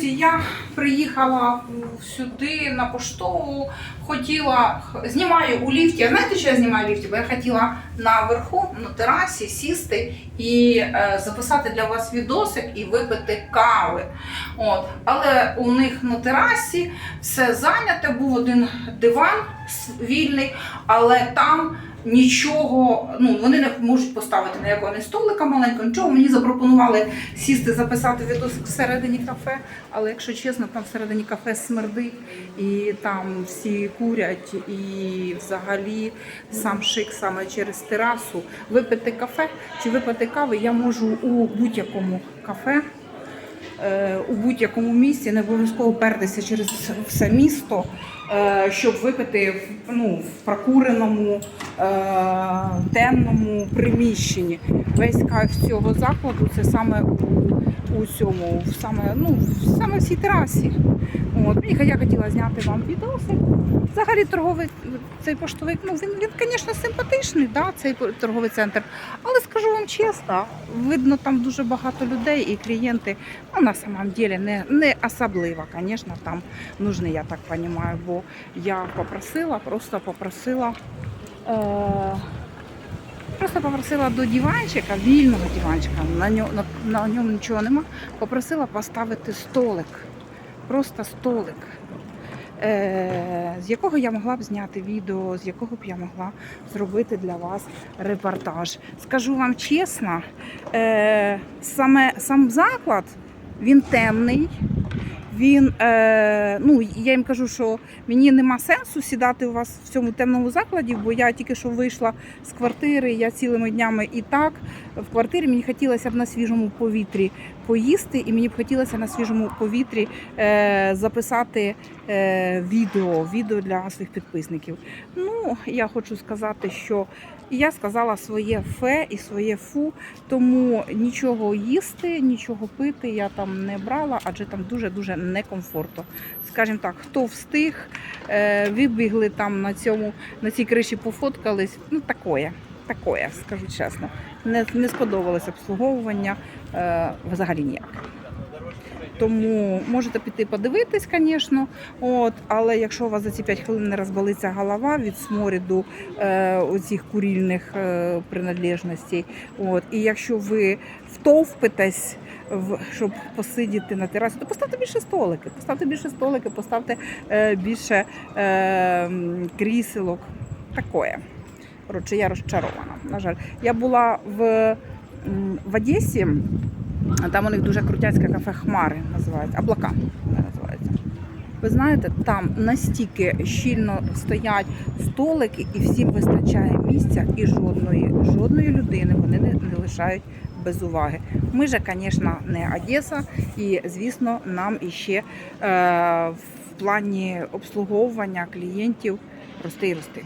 друзі, я приїхала сюди на поштову. Хотіла знімаю у ліфті. Знаєте, що я знімаю у ліфті? Бо я хотіла наверху на терасі сісти і е, записати для вас відосик і випити кави. От. Але у них на терасі все зайняте, був один диван вільний, але там нічого, ну вони не можуть поставити ніякого ні столика маленького, нічого. Мені запропонували сісти, записати відосик всередині кафе. Але якщо чесно, там всередині кафе смердить, і там всі курять, і взагалі сам шик саме через терасу. Випити кафе чи випити кави я можу у будь-якому кафе у будь-якому місці, не обов'язково пертися через все місто, е, щоб випити в, ну, в прокуреному, е, темному приміщенні. Весь кайф цього закладу це саме у, у цьому, саме, ну, саме в цій терасі. От, мені я хотіла зняти вам відоси. Взагалі торговий цей поштовик, ну він, він, звісно, симпатичний, да, цей торговий центр. Але скажу вам чесно, видно там дуже багато людей і клієнти, ну на самом деле не, не особливо, звісно, там нужны, я так розумію, бо я попросила, просто попросила. Е- Просто попросила до диванчика, вільного диванчика, на ньому, на, на ньому нічого нема. Попросила поставити столик. Просто столик е, з якого я могла б зняти відео, з якого б я могла зробити для вас репортаж. Скажу вам чесно, е, саме сам заклад він темний. Він, е, ну я їм кажу, що мені нема сенсу сідати у вас в цьому темному закладі, бо я тільки що вийшла з квартири, я цілими днями і так в квартирі мені хотілося б на свіжому повітрі поїсти, і мені б хотілося на свіжому повітрі е, записати е, відео, відео для своїх підписників. Ну, я хочу сказати, що я сказала своє фе і своє фу, тому нічого їсти, нічого пити я там не брала, адже там дуже-дуже некомфортно. Скажімо так, хто встиг, е, вибігли там на цьому, на цій криші пофоткались, ну такое. Такое, скажу чесно. Не, не сподобалось обслуговування е, взагалі ніяк. Тому можете піти подивитись, звісно. От, але якщо у вас за ці 5 хвилин не розболиться голова від сморіду е, оцих курільних е, принадлежностей, от, і якщо ви втовпитесь, в, щоб посидіти на терасі, то поставте більше столики. Поставте більше столики, поставте е, більше е, кріселок. Такое. Коротше, я розчарована. На жаль, я була в, в Одесі. Там у них дуже крутяцьке кафе Хмари називається, облака називається. Ви знаєте, там настільки щільно стоять столики, і всім вистачає місця, і жодної, жодної людини вони не, не лишають без уваги. Ми же, звісно, не Одеса, і звісно, нам іще е, в плані обслуговування клієнтів рости і рости.